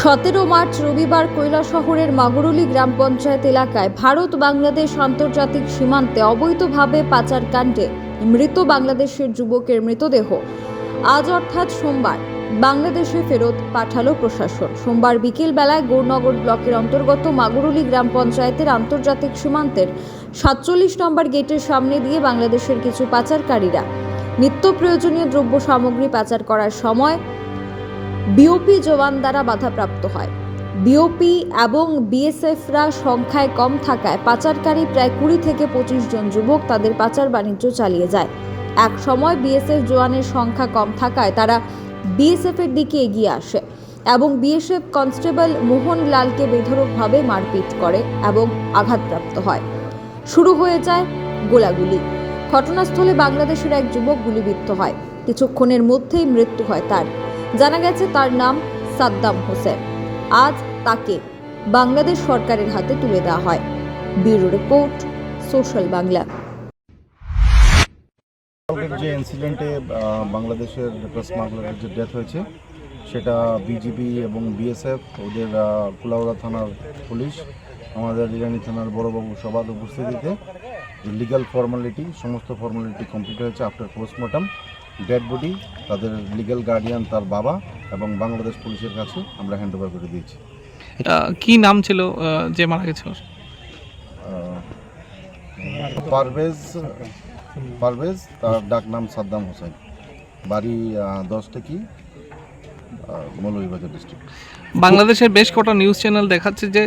সতেরো মার্চ রবিবার কৈলাসহরের মাগুরুলি গ্রাম পঞ্চায়েত এলাকায় ভারত বাংলাদেশ আন্তর্জাতিক সীমান্তে অবৈধভাবে পাচার কাণ্ডে মৃত বাংলাদেশের যুবকের মৃতদেহ। আজ অর্থাৎ সোমবার বাংলাদেশে ফেরত পাঠালো প্রশাসন। সোমবার বিকেল বেলায় গৌরনগর ব্লকের অন্তর্গত মাগুরুলি গ্রাম পঞ্চায়েতের আন্তর্জাতিক সীমান্তের সাতচল্লিশ নম্বর গেটের সামনে দিয়ে বাংলাদেশের কিছু পাচারকারীরা নিত্য প্রয়োজনীয় দ্রব্য সামগ্রী পাচার করার সময় বিওপি জওয়ান দ্বারা বাধাপ্রাপ্ত হয়। বিওপি এবং বিএসএফরা সংখ্যায় কম থাকায় পাচারকারী প্রায় কুড়ি থেকে পঁচিশ জন যুবক তাদের পাচার বাণিজ্য চালিয়ে যায়। এক সময় বিএসএফ জওয়ানের সংখ্যা কম থাকায় তারা বিএসএফ এর দিকে এগিয়ে আসে এবং বিএসএফ কনস্টেবল মোহন লালকে বেধড়কভাবে মারপিট করে এবং আঘাতপ্রাপ্ত হয়। শুরু হয়ে যায় গোলাগুলি। ঘটনাস্থলে বাংলাদেশের এক যুবক গুলিবিদ্ধ হয়। কিছুক্ষণের মধ্যেই মৃত্যু হয় তার। জানা গেছে তার নাম সাদ্দাম হোসেন। আজ তাকে বাংলাদেশ সরকারের হাতে তুলে দেওয়া হয়। Bureau report, social Bangla. যে ইনসিডেন্টে বাংলাদেশের প্রেস স্মাগলারের যে ডেথ হয়েছে, সেটা বিজিবি এবং বিএসএফ ওদের কুলাউড়া থানার পুলিশ, আমাদের ইরানি থানার বড়বাবু সবার উপস্থিতিতে লিগাল ফর্মালিটি সমস্ত ফর্মালিটি কমপ্লিট হয়েছে আফটার পোস্টমর্টম ডেড বডি তাদের লিগ্যাল গার্ডিয়ান তার বাবা এবং বাংলাদেশ পুলিশের কাছে আমরা হ্যান্ড ওভার করে দিয়েছি। এটা কি নাম ছিল যে মারা গেছে পারভেজ পারভেজ তার ডাক নাম সাদ্দাম হোসেন। বাড়ি দশটা কি? মৌলভীবাজার ডিস্ট্রিক্ট বাংলাদেশের বেশ কটা নিউজ চ্যানেল দেখাচ্ছে যে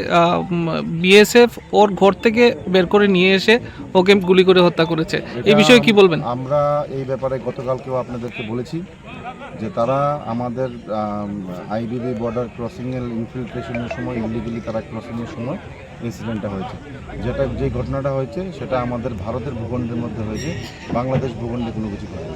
বিএসএফ ওর ঘর থেকে বের করে নিয়ে এসে ওকে গুলি করে হত্যা করেছে। এই বিষয়ে কি বলবেন? আমরা এই ব্যাপারে গতকালকেও আপনাদেরকে বলেছি যে তারা আমাদের আইবিবি বর্ডার ক্রসিংয়ের ইনফিল্ট্রেশনের সময় ইলিগেলি তারা ক্রসিংয়ের সময় ইনসিডেন্টটা হয়েছে। যেটা যে ঘটনাটা হয়েছে সেটা আমাদের ভারতের ভূখণ্ডের মধ্যে হয়েছে বাংলাদেশ ভূখণ্ডে কোনো কিছু হয়নি।